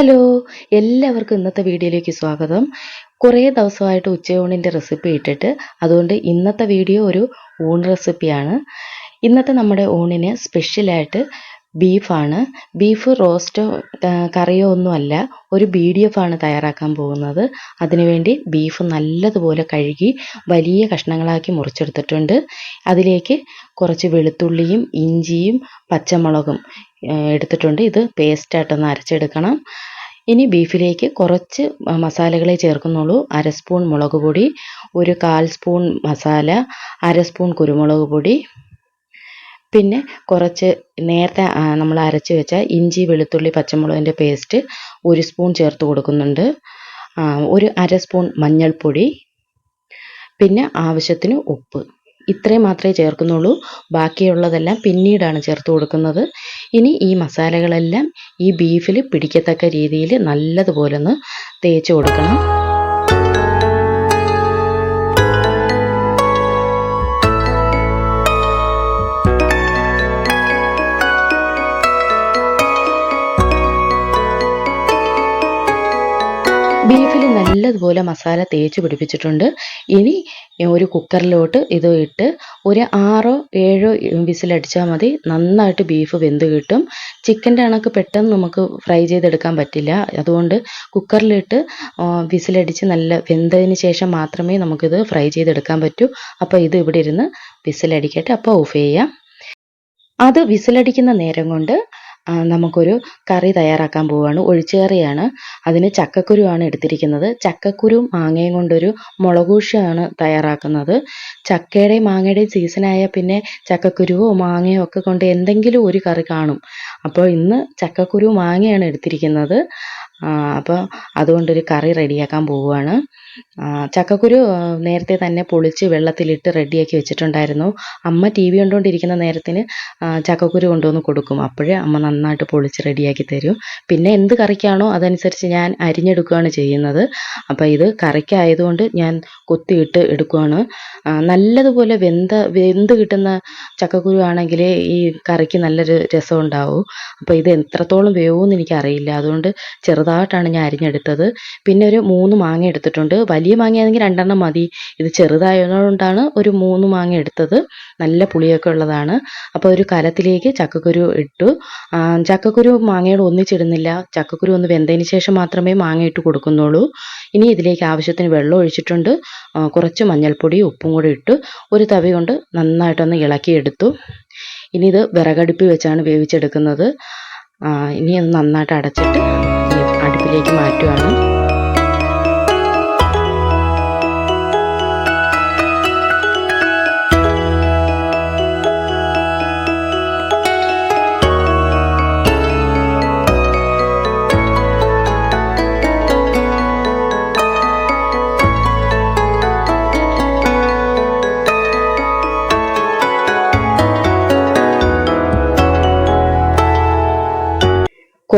Hello എല്ലാവർക്കും ഇന്നത്തെ വീഡിയോയിലേക്ക് സ്വാഗതം. കുറേ ദിവസമായിട്ട് ഉച്ചയൂണിന്റെ റെസിപ്പി ഇട്ടിട്ട് അതുകൊണ്ട് ഇന്നത്തെ വീഡിയോ ഒരു ഊൺ റെസിപ്പിയാണ് ഇന്നത്തെ നമ്മുടെ ഊണിന് സ്പെഷ്യലായിട്ട് ബീഫാണ് ബീഫ് റോസ്റ്റോ കറിയോ ഒന്നുമല്ല ഒരു ബി ഡി എഫ് ആണ് തയ്യാറാക്കാൻ പോകുന്നത്. അതിനുവേണ്ടി ബീഫ് നല്ലതുപോലെ കഴുകി വലിയ കഷ്ണങ്ങളാക്കി മുറിച്ചെടുത്തിട്ടുണ്ട്. അതിലേക്ക് കുറച്ച് വെളുത്തുള്ളിയും ഇഞ്ചിയും പച്ചമുളകും എടുത്തിട്ടുണ്ട്. ഇത് പേസ്റ്റായിട്ടൊന്ന് അരച്ചെടുക്കണം. ഇനി ബീഫിലേക്ക് കുറച്ച് മസാലകളെ ചേർക്കുന്നുള്ളൂ. അര സ്പൂൺ മുളക് പൊടി ഒരു കാൽ സ്പൂൺ മസാല അര സ്പൂൺ കുരുമുളക് പൊടി. പിന്നെ കുറച്ച് നേരത്തെ നമ്മൾ അരച്ച് വെച്ച ഇഞ്ചി വെളുത്തുള്ളി പച്ചമുളകിന്റെ പേസ്റ്റ് ഒരു സ്പൂൺ ചേർത്ത് കൊടുക്കുന്നുണ്ട്. ഒരു അര സ്പൂൺ മഞ്ഞൾപ്പൊടി. പിന്നെ ആവശ്യത്തിന് ഉപ്പ്. ഇത്രയും മാത്രമേ ചേർക്കുന്നുള്ളൂ. ബാക്കിയുള്ളതെല്ലാം പിന്നീടാണ് ചേർത്ത് കൊടുക്കുന്നത്. ഇനി ഈ മസാലകളെല്ലാം ഈ ബീഫിൽ പിടിക്കത്തക്ക രീതിയിൽ നല്ലതുപോലെ ഒന്ന് തേച്ച് കൊടുക്കണം. നല്ലതുപോലെ മസാല തേച്ച് പിടിപ്പിച്ചിട്ടുണ്ട്. ഇനി ഒരു കുക്കറിലോട്ട് ഇത് ഇട്ട് ഒരു ആറോ ഏഴോ വിസിലടിച്ചാൽ മതി. നന്നായിട്ട് ബീഫ് വെന്ത് കിട്ടും. ചിക്കന്റെ കണക്ക് പെട്ടെന്ന് നമുക്ക് ഫ്രൈ ചെയ്തെടുക്കാൻ പറ്റില്ല. അതുകൊണ്ട് കുക്കറിലിട്ട് വിസിലടിച്ച് നല്ല വെന്തതിന് ശേഷം മാത്രമേ നമുക്കിത് ഫ്രൈ ചെയ്തെടുക്കാൻ പറ്റൂ. അപ്പോൾ ഇത് ഇവിടെ ഇരുന്ന് വിസിലടിക്കട്ടെ. അപ്പോൾ ഓഫ് ചെയ്യാം. അത് വിസിലടിക്കുന്ന നേരം കൊണ്ട് നമുക്കൊരു കറി തയ്യാറാക്കാൻ പോവുകയാണ് ഒഴിച്ചുകറിയാണ് അതിന് ചക്കക്കുരുവാണ് എടുത്തിരിക്കുന്നത്. ചക്കക്കുരു മാങ്ങയും കൊണ്ടൊരു മുളകൂഷിയാണ് തയ്യാറാക്കുന്നത്. ചക്കയുടെയും മാങ്ങയുടെയും സീസണായ പിന്നെ ചക്കക്കുരുവോ മാങ്ങയോ ഒക്കെ കൊണ്ട് എന്തെങ്കിലും ഒരു കറി കാണും. അപ്പോൾ ഇന്ന് ചക്കക്കുരു മാങ്ങയാണ് എടുത്തിരിക്കുന്നത്. അപ്പോൾ അതുകൊണ്ടൊരു കറി റെഡിയാക്കാൻ പോവുകയാണ് ചക്കക്കുരു നേരത്തെ തന്നെ പൊളിച്ച് വെള്ളത്തിലിട്ട് റെഡിയാക്കി വെച്ചിട്ടുണ്ടായിരുന്നു. അമ്മ ടി വി കണ്ടുകൊണ്ടിരിക്കുന്ന നേരത്തിന് ചക്കക്കുരു കൊണ്ടുവന്ന് കൊടുക്കും. അപ്പോഴേ അമ്മ നന്നായിട്ട് പൊളിച്ച് റെഡിയാക്കി തരും. പിന്നെ എന്ത് കറിക്കാണോ അതനുസരിച്ച് ഞാൻ അരിഞ്ഞെടുക്കുകയാണ് ചെയ്യുന്നത്. അപ്പോൾ ഇത് കറിക്കായതുകൊണ്ട് ഞാൻ കൊത്തിയിട്ട് എടുക്കുകയാണ് നല്ലതുപോലെ വെന്ത വെന്ത് കിട്ടുന്ന ചക്കക്കുരു ആണെങ്കിൽ ഈ കറിക്ക് നല്ലൊരു രസം ഉണ്ടാവും അപ്പോൾ ഇത് എത്രത്തോളം വേവുമെന്ന് എനിക്കറിയില്ല. അതുകൊണ്ട് ചെറുതായിട്ടാണ് ഞാൻ അരിഞ്ഞെടുത്തത്. പിന്നെ ഒരു മൂന്ന് മാങ്ങ എടുത്തിട്ടുണ്ട്. വലിയ മാങ്ങയാണെങ്കിൽ രണ്ടെണ്ണം മതി. ഇത് ചെറുതായതുകൊണ്ടാണ് ഒരു മൂന്ന് മാങ്ങ എടുത്തത്. നല്ല പുളിയൊക്കെ ഉള്ളതാണ്. അപ്പോൾ ഒരു കലത്തിലേക്ക് ചക്കക്കുരു ഇട്ടു. ചക്കക്കുരു മാങ്ങയോട് ഒന്നിച്ചിടുന്നില്ല. ചക്കക്കുരു ഒന്ന് വെന്തതിന് ശേഷം മാത്രമേ മാങ്ങ ഇട്ട് കൊടുക്കുന്നുള്ളൂ. ഇനി ഇതിലേക്ക് ആവശ്യത്തിന് വെള്ളം ഒഴിച്ചിട്ടുണ്ട്. കുറച്ച് മഞ്ഞൾപ്പൊടി ഉപ്പും കൂടി ഇട്ട്. ഒരു തവി കൊണ്ട് നന്നായിട്ടൊന്ന് ഇളക്കിയെടുത്തു. ഇനി ഇത് വിറകടുപ്പിൽ വെച്ചാണ് വേവിച്ചെടുക്കുന്നത്. ഇനി അത് നന്നായിട്ട് അടച്ചിട്ട് അടുപ്പിലേക്ക് മാറ്റുകയാണ്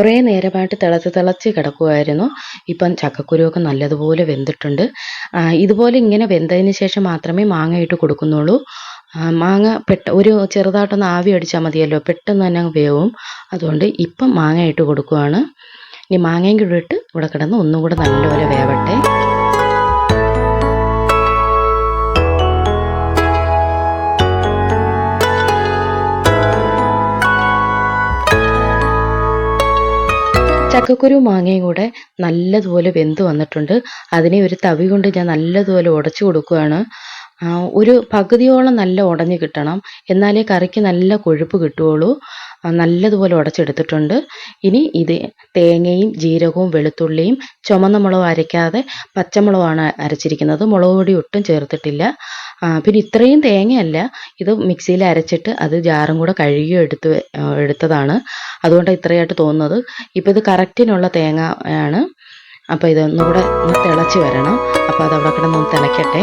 കുറേ നേരമായിട്ട് തിളച്ച് തിളച്ച് കിടക്കുമായിരുന്നു ഇപ്പം ചക്കക്കുരുവൊക്കെ നല്ലതുപോലെ വെന്തിട്ടുണ്ട്. ഇതുപോലെ ഇങ്ങനെ വെന്തതിന് ശേഷം മാത്രമേ മാങ്ങ ഇട്ട് കൊടുക്കുന്നുള്ളൂ മാങ്ങ പെട്ട ഒരു ചെറുതായിട്ടൊന്ന് ആവി അടിച്ചാൽ മതിയല്ലോ. പെട്ടെന്ന് തന്നെ വേവും. അതുകൊണ്ട് ഇപ്പം മാങ്ങ ഇട്ട് കൊടുക്കുവാണ്. ഇനി മാങ്ങയും കൂടെ ഇട്ട് ഇവിടെ കിടന്ന് ഒന്നും കൂടെ നല്ലപോലെ വേവട്ടെ. ചക്കക്കുരു മാങ്ങയും കൂടെ നല്ലതുപോലെ വെന്ത് വന്നിട്ടുണ്ട്. അതിനെ ഒരു തവി കൊണ്ട് ഞാൻ നല്ലതുപോലെ ഉടച്ചു കൊടുക്കുകയാണ്. ഒരു പകുതിയോളം നല്ല ഉടഞ്ഞ് കിട്ടണം. എന്നാലേ കറിക്ക് നല്ല കൊഴുപ്പ് കിട്ടുകയുള്ളൂ. നല്ലതുപോലെ ഉടച്ചെടുത്തിട്ടുണ്ട്. ഇനി ഇത് തേങ്ങയും ജീരകവും വെളുത്തുള്ളിയും ചുമന്ന മുളക് അരയ്ക്കാതെ പച്ചമുളകാണ് അരച്ചിരിക്കുന്നത്. മുളക് പൊടി ഒട്ടും ചേർത്തിട്ടില്ല. പിന്നെ ഇത്രയും തേങ്ങയല്ല. ഇത് മിക്സിയിൽ അരച്ചിട്ട് അത് ജാറും കൂടെ കഴുകി എടുത്ത് എടുത്തതാണ്. അതുകൊണ്ടാണ് ഇത്രയായിട്ട് തോന്നുന്നത്. ഇപ്പോൾ ഇത് കറക്റ്റിനുള്ള തേങ്ങ ആണ്. അപ്പോൾ ഇതൊന്നുകൂടെ ഒന്ന് തിളച്ച് വരണം. അപ്പോൾ അത് അവിടെ കിടന്ന് തിളയ്ക്കട്ടെ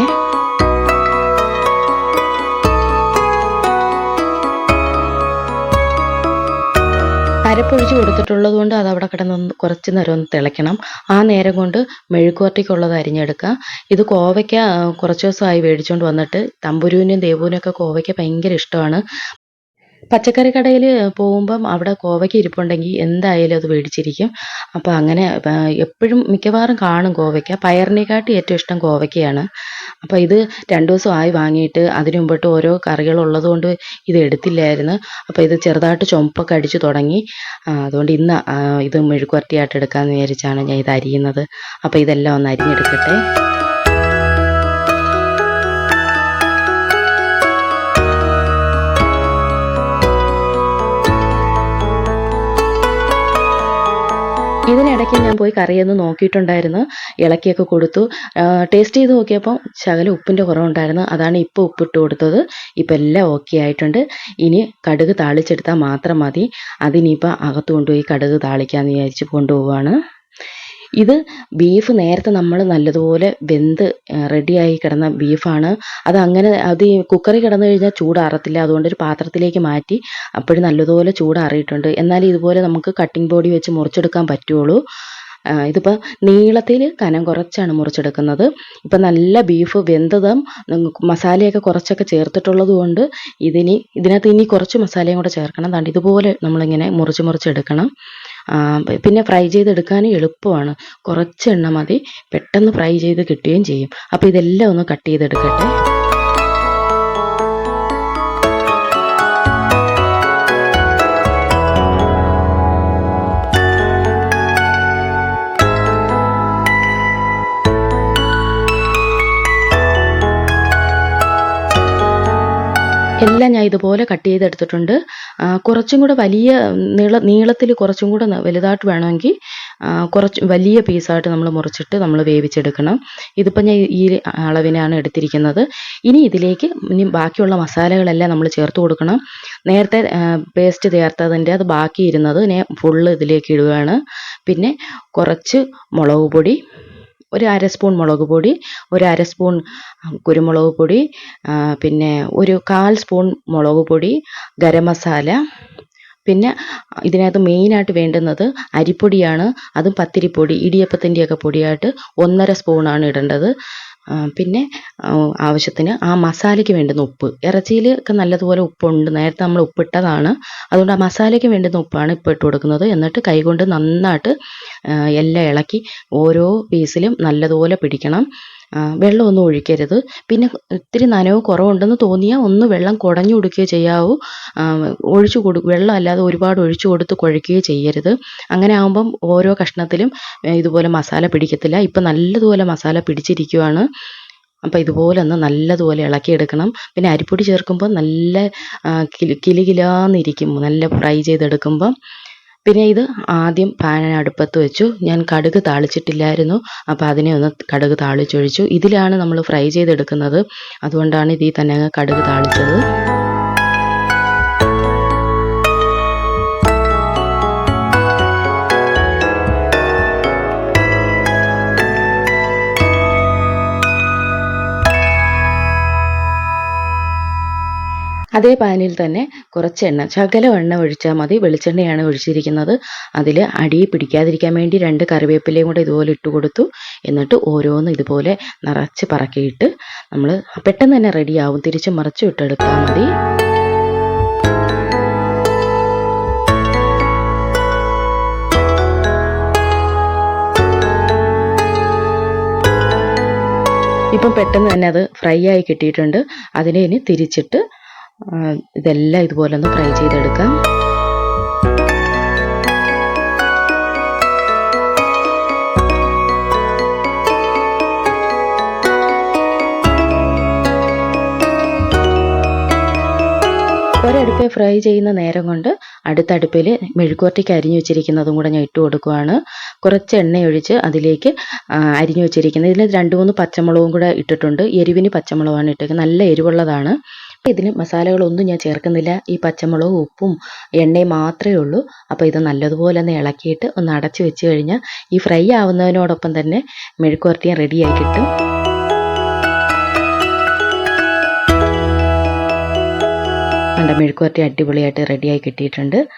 അരപ്പൊഴിച്ച് കൊടുത്തിട്ടുള്ളത് കൊണ്ട് അത് അവിടെ കിടന്നൊന്ന് കുറച്ച് നേരം ഒന്ന് തിളയ്ക്കണം. ആ നേരം കൊണ്ട് മെഴുക്കുവരട്ടിക്കുള്ളത് അരിഞ്ഞെടുക്കുക. ഇത് കോവയ്ക്ക കുറച്ച് ദിവസമായി മേടിച്ചുകൊണ്ട് വന്നിട്ട് തമ്പുരുവിനും ദേവുവിനും ഒക്കെ കോവയ്ക്ക ഭയങ്കര ഇഷ്ടമാണ്. പച്ചക്കറി കടയിൽ പോകുമ്പം അവിടെ കോവയ്ക്ക് ഇരിപ്പുണ്ടെങ്കിൽ എന്തായാലും അത് മേടിച്ചിരിക്കും. അപ്പോൾ അങ്ങനെ എപ്പോഴും മിക്കവാറും കാണും കോവയ്ക്ക. പയറിനെക്കാട്ടി ഏറ്റവും ഇഷ്ടം കോവയ്ക്കയാണ്. അപ്പോൾ ഇത് രണ്ട് ദിവസമായി വാങ്ങിയിട്ട് അതിന് ഓരോ കറികളുള്ളത് കൊണ്ട് ഇത് എടുത്തില്ലായിരുന്നു. അപ്പോൾ ഇത് ചെറുതായിട്ട് ചുമപ്പൊക്കെ അടിച്ച് തുടങ്ങി. അതുകൊണ്ട് ഇന്ന് ഇത് മെഴുക്കുവരട്ടിയായിട്ട് എടുക്കാമെന്ന് വിചാരിച്ചാണ് ഞാൻ ഇത് അരിയുന്നത്. അപ്പോൾ ഇതെല്ലാം ഒന്ന് അരിഞ്ഞെടുക്കട്ടെ. ഇതിനിടയ്ക്ക് ഞാൻ പോയി കറിയൊന്ന് നോക്കിയിട്ടുണ്ടായിരുന്നു. ഇളക്കിയൊക്കെ കൊടുത്തു. ടേസ്റ്റ് ചെയ്ത് നോക്കിയപ്പോൾ ശകലം ഉപ്പിന്റെ കുറവുണ്ടായിരുന്നു. അതാണ് ഇപ്പോൾ ഉപ്പിട്ട് കൊടുത്തത്. ഇപ്പം എല്ലാം ഓക്കെ ആയിട്ടുണ്ട്. ഇനി കടുക് താളിച്ചെടുത്താൽ മാത്രം മതി. അതിനിപ്പോൾ അകത്ത് കൊണ്ടുപോയി കടുക് താളിക്കാമെന്ന് വിചാരിച്ച് കൊണ്ടുപോവാണ്. ഇത് ബീഫ് നേരത്തെ നമ്മൾ നല്ലതുപോലെ വെന്ത് റെഡിയായി കിടന്ന ബീഫാണ് അത് അങ്ങനെ അത് ഈ കുക്കറിൽ കിടന്നു കഴിഞ്ഞാൽ ചൂടാറത്തില്ല. അതുകൊണ്ട് ഒരു പാത്രത്തിലേക്ക് മാറ്റി അപ്പോഴും നല്ലതുപോലെ ചൂടാറിയിട്ടുണ്ട്. എന്നാൽ ഇതുപോലെ നമുക്ക് കട്ടിംഗ് ബോഡി വെച്ച് മുറിച്ചെടുക്കാൻ പറ്റുള്ളൂ. ഇതിപ്പോൾ നീളത്തിൽ കനം കുറച്ചാണ് മുറിച്ചെടുക്കുന്നത്. ഇപ്പം നല്ല ബീഫ് വെന്തതും മസാലയൊക്കെ കുറച്ചൊക്കെ ചേർത്തിട്ടുള്ളത് കൊണ്ട് ഇതിനി ഇതിനകത്ത് ഇനി കുറച്ച് മസാലയും കൂടെ ചേർക്കണം. അതുകൊണ്ട് ഇതുപോലെ നമ്മളിങ്ങനെ മുറിച്ച് മുറിച്ചെടുക്കണം പിന്നെ ഫ്രൈ ചെയ്തെടുക്കാനും എളുപ്പമാണ്. കുറച്ച് എണ്ണ മതി. പെട്ടെന്ന് ഫ്രൈ ചെയ്ത് കിട്ടുകയും ചെയ്യും. അപ്പോൾ ഇതെല്ലാം ഒന്ന് കട്ട് ചെയ്തെടുക്കട്ടെ. എല്ലാം ഞാൻ ഇതുപോലെ കട്ട് ചെയ്തെടുത്തിട്ടുണ്ട്. കുറച്ചും കൂടെ വലിയ നീള നീളത്തിൽ കുറച്ചും കൂടെ വലുതായിട്ട് വേണമെങ്കിൽ കുറച്ച് വലിയ പീസായിട്ട് നമ്മൾ മുറിച്ചിട്ട് നമ്മൾ വേവിച്ചെടുക്കണം. ഇതിപ്പോൾ ഞാൻ ഈ അളവിനാണ് എടുത്തിരിക്കുന്നത്. ഇനി ഇതിലേക്ക് ഇനി ബാക്കിയുള്ള മസാലകളെല്ലാം നമ്മൾ ചേർത്ത് കൊടുക്കണം. നേരത്തെ പേസ്റ്റ് ചേർത്തതിന്റെ അത് ബാക്കി ഇരുന്നത് ഫുള്ള് ഇതിലേക്ക് ഇടുകയാണ്. പിന്നെ കുറച്ച് മുളക് പൊടി ഒരു അര സ്പൂൺ മുളക് പൊടി ഒരു അര സ്പൂൺ കുരുമുളക് പൊടി പിന്നെ ഒരു കാൽ സ്പൂൺ മുളക് പൊടി ഗരം മസാല. പിന്നെ ഇതിനകത്ത് മെയിനായിട്ട് വേണ്ടുന്നത് അരിപ്പൊടിയാണ്. അതും പത്തിരിപ്പൊടി ഇടിയപ്പത്തിന്റെയൊക്കെ പൊടിയായിട്ട് ഒന്നര സ്പൂണാണ് ഇടേണ്ടത്. പിന്നെ ആവശ്യത്തിന് ആ മസാലയ്ക്ക് വേണ്ടുന്ന ഉപ്പ്. ഇറച്ചിയിൽ ഒക്കെ നല്ലതുപോലെ ഉപ്പുണ്ട്. നേരത്തെ നമ്മൾ ഉപ്പിട്ടതാണ്. അതുകൊണ്ട് ആ മസാലയ്ക്ക് വേണ്ടുന്ന ഉപ്പാണ് ഇപ്പോൾ ഇട്ട് കൊടുക്കുന്നത്. എന്നിട്ട് കൈകൊണ്ട് നന്നായിട്ട് എല്ലാം ഇളക്കി ഓരോ പീസിലും നല്ലതുപോലെ പിടിക്കണം. വെള്ളമൊന്നും ഒഴിക്കരുത്. പിന്നെ ഇത്തിരി നനവ് കുറവുണ്ടെന്ന് തോന്നിയാൽ ഒന്ന് വെള്ളം കുടഞ്ഞു കൊടുക്കുകയോ ചെയ്യാവൂ. ഒഴിച്ചു കൊടു വെള്ളം അല്ലാതെ ഒരുപാട് ഒഴിച്ചു കൊടുത്ത് കുഴയ്ക്കുകയോ ചെയ്യരുത്. അങ്ങനെ ആകുമ്പം ഓരോ കഷ്ണത്തിലും ഇതുപോലെ മസാല പിടിക്കത്തില്ല. ഇപ്പം നല്ലതുപോലെ മസാല പിടിച്ചിരിക്കുവാണ്. അപ്പോൾ ഇതുപോലെ ഒന്ന് നല്ലതുപോലെ ഇളക്കിയെടുക്കണം. പിന്നെ അരിപ്പൊടി ചേർക്കുമ്പോൾ നല്ല കിലുകിലാന്നിരിക്കും കിലി കിലി നല്ല ഫ്രൈ ചെയ്തെടുക്കുമ്പം. പിന്നെ ഇത് ആദ്യം പാൻ അടുപ്പത്ത് വെച്ചു. ഞാൻ കടുക് താളിച്ചിട്ടില്ലായിരുന്നു. അപ്പോൾ അതിനെ ഒന്ന് കടുക് താളിച്ചൊഴിച്ചു. ഇതിലാണ് നമ്മൾ ഫ്രൈ ചെയ്തെടുക്കുന്നത്. അതുകൊണ്ടാണ് ഇതിൽ തന്നെ കടുക് താളിച്ചത്. അതേ പാനിൽ തന്നെ കുറച്ച് എണ്ണ ശകലം എണ്ണ ഒഴിച്ചാൽ മതി. വെളിച്ചെണ്ണയാണ് ഒഴിച്ചിരിക്കുന്നത്. അതിൽ അടി പിടിക്കാതിരിക്കാൻ വേണ്ടി രണ്ട് കറിവേപ്പിലയും കൂടെ ഇതുപോലെ ഇട്ട് കൊടുത്തു. എന്നിട്ട് ഓരോന്ന് ഇതുപോലെ നിറച്ച് പറക്കിയിട്ട് നമ്മൾ പെട്ടെന്ന് തന്നെ റെഡിയാവും തിരിച്ച് മറിച്ച് ഇട്ടെടുത്താൽ മതി. ഇപ്പം പെട്ടെന്ന് തന്നെ അത് ഫ്രൈ ആയി കിട്ടിയിട്ടുണ്ട്. അതിനെ ഇനി തിരിച്ചിട്ട് ഇതെല്ലാം ഇതുപോലെ ഒന്ന് ഫ്രൈ ചെയ്തെടുക്കാം. ഒരടുപ്പേ ഫ്രൈ ചെയ്യുന്ന നേരം കൊണ്ട് അടുത്ത അടുപ്പിൽ മെഴുക്കുവരട്ടിക്ക് അരിഞ്ഞു വെച്ചിരിക്കുന്നതും കൂടെ ഞാൻ ഇട്ട് കൊടുക്കുവാണ്. കുറച്ച് എണ്ണയൊഴിച്ച് അതിലേക്ക് അരിഞ്ഞു വെച്ചിരിക്കുന്നത്. ഇതിൽ രണ്ട് മൂന്ന് പച്ചമുളകും കൂടെ ഇട്ടിട്ടുണ്ട്. എരിവിന് പച്ചമുളകാണ് ഇട്ടേക്കുന്നത്. നല്ല എരിവുള്ളതാണ്. ഇതിന് മസാലകളൊന്നും ഞാൻ ചേർക്കുന്നില്ല. ഈ പച്ചമുളകും ഉപ്പും എണ്ണയും മാത്രമേ ഉള്ളൂ. അപ്പോൾ ഇത് നല്ലതുപോലെ ഒന്ന് ഇളക്കിയിട്ട് ഒന്ന് അടച്ചു വെച്ച് കഴിഞ്ഞാൽ ഈ ഫ്രൈ ആവുന്നതിനോടൊപ്പം തന്നെ മെഴുക്കുവരട്ടിയും റെഡിയായി കിട്ടും. കണ്ട മെഴുക്കുവരട്ടി അടിപൊളിയായിട്ട് റെഡിയായി കിട്ടിയിട്ടുണ്ട്.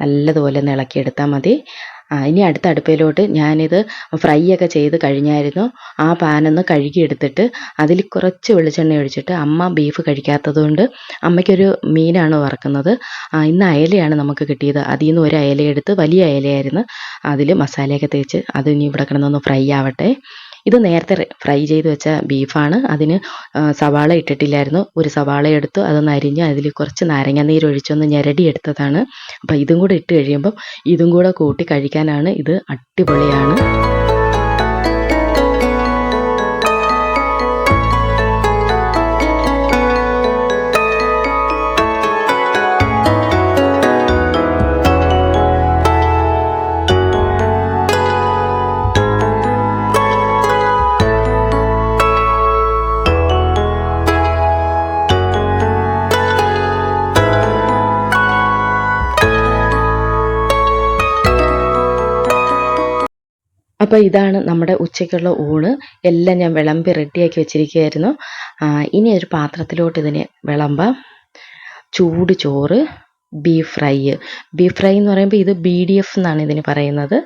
നല്ലതുപോലെ ഒന്ന് ഇളക്കിയെടുത്താൽ മതി. ഇനി അടുത്ത അടുപ്പിലോട്ട് ഞാനിത് ഫ്രൈ ഒക്കെ ചെയ്ത് കഴിഞ്ഞായിരുന്നു. ആ പാനൊന്ന് കഴുകിയെടുത്തിട്ട് അതിൽ കുറച്ച് വെളിച്ചെണ്ണ ഒഴിച്ചിട്ട് അമ്മ ബീഫ് കഴിക്കാത്തതുകൊണ്ട് അമ്മയ്ക്കൊരു മീനാണ് വറക്കുന്നത്. ഇന്ന് അയലയാണ് നമുക്ക് കിട്ടിയത്. അതിൽ നിന്ന് ഒരു അയലയെടുത്ത് വലിയ അയലയായിരുന്നു. അതിൽ മസാലയൊക്കെ തേച്ച് അത് ഇനി ഇവിടെ കിടന്നൊന്ന് ഫ്രൈ ആവട്ടെ. ഇത് നേരത്തെ ഫ്രൈ ചെയ്ത് വെച്ച ബീഫാണ് അതിന് സവാള ഇട്ടിട്ടില്ലായിരുന്നു. ഒരു സവാള എടുത്തു അതൊന്ന് അരിഞ്ഞ് അതിൽ കുറച്ച് നാരങ്ങ നീര് ഒഴിച്ചൊന്ന് ഞെരടി എടുത്തതാണ്. അപ്പോൾ ഇതും കൂടെ ഇട്ട് കഴിയുമ്പം ഇതും കൂടെ കൂട്ടി കഴിക്കാനാണ് ഇത് അടിപൊളിയാണ്. അപ്പോൾ ഇതാണ് നമ്മുടെ ഉച്ചയ്ക്കുള്ള ഊണ്. എല്ലാം ഞാൻ വിളമ്പി റെഡിയാക്കി വെച്ചിരിക്കുകയായിരുന്നു. ഇനി ഒരു പാത്രത്തിലോട്ട് ഇതിനെ വിളമ്പാം. ചൂട് ചോറ് ബീഫ് ഫ്രൈ. ബീഫ് ഫ്രൈ എന്ന് പറയുമ്പോൾ ഇത് ബി ഡി എഫ് എന്നാണ് ഇതിന് പറയുന്നത്.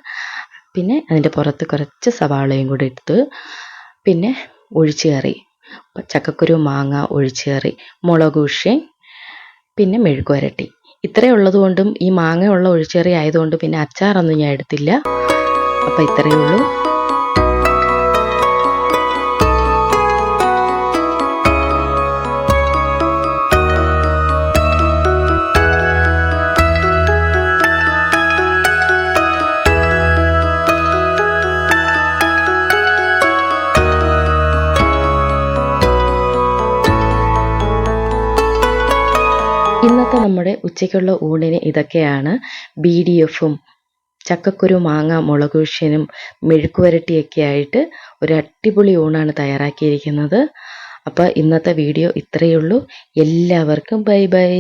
പിന്നെ അതിന്റെ പുറത്ത് കുറച്ച് സവാളയും കൂടി എടുത്ത് പിന്നെ ഒഴിച്ചുകറി ചക്കക്കുരു മാങ്ങ ഒഴിച്ചുകറി മുളക് ഉഷി പിന്നെ മെഴുക്കുവരട്ടി ഇത്രയുള്ളതുകൊണ്ടും ഈ മാങ്ങയുള്ള ഒഴിച്ചേറി ആയതുകൊണ്ട് പിന്നെ അച്ചാറൊന്നും ഞാൻ എടുത്തില്ല. അപ്പം ഇത്രയേ ഉള്ളൂ. ഇന്നത്തെ നമ്മുടെ ഉച്ചയ്ക്കുള്ള ഊണിന് ഇതൊക്കെയാണ്. ബി ഡി എഫും ചക്കക്കുരു മാങ്ങ മുളകുശ്യനും മെഴുക്കുവരട്ടിയൊക്കെ ആയിട്ട് ഒരു അടിപൊളി ഊണാണ് തയ്യാറാക്കിയിരിക്കുന്നത്. അപ്പോൾ ഇന്നത്തെ വീഡിയോ ഇത്രയേ ഉള്ളൂ. എല്ലാവർക്കും ബൈ ബൈ.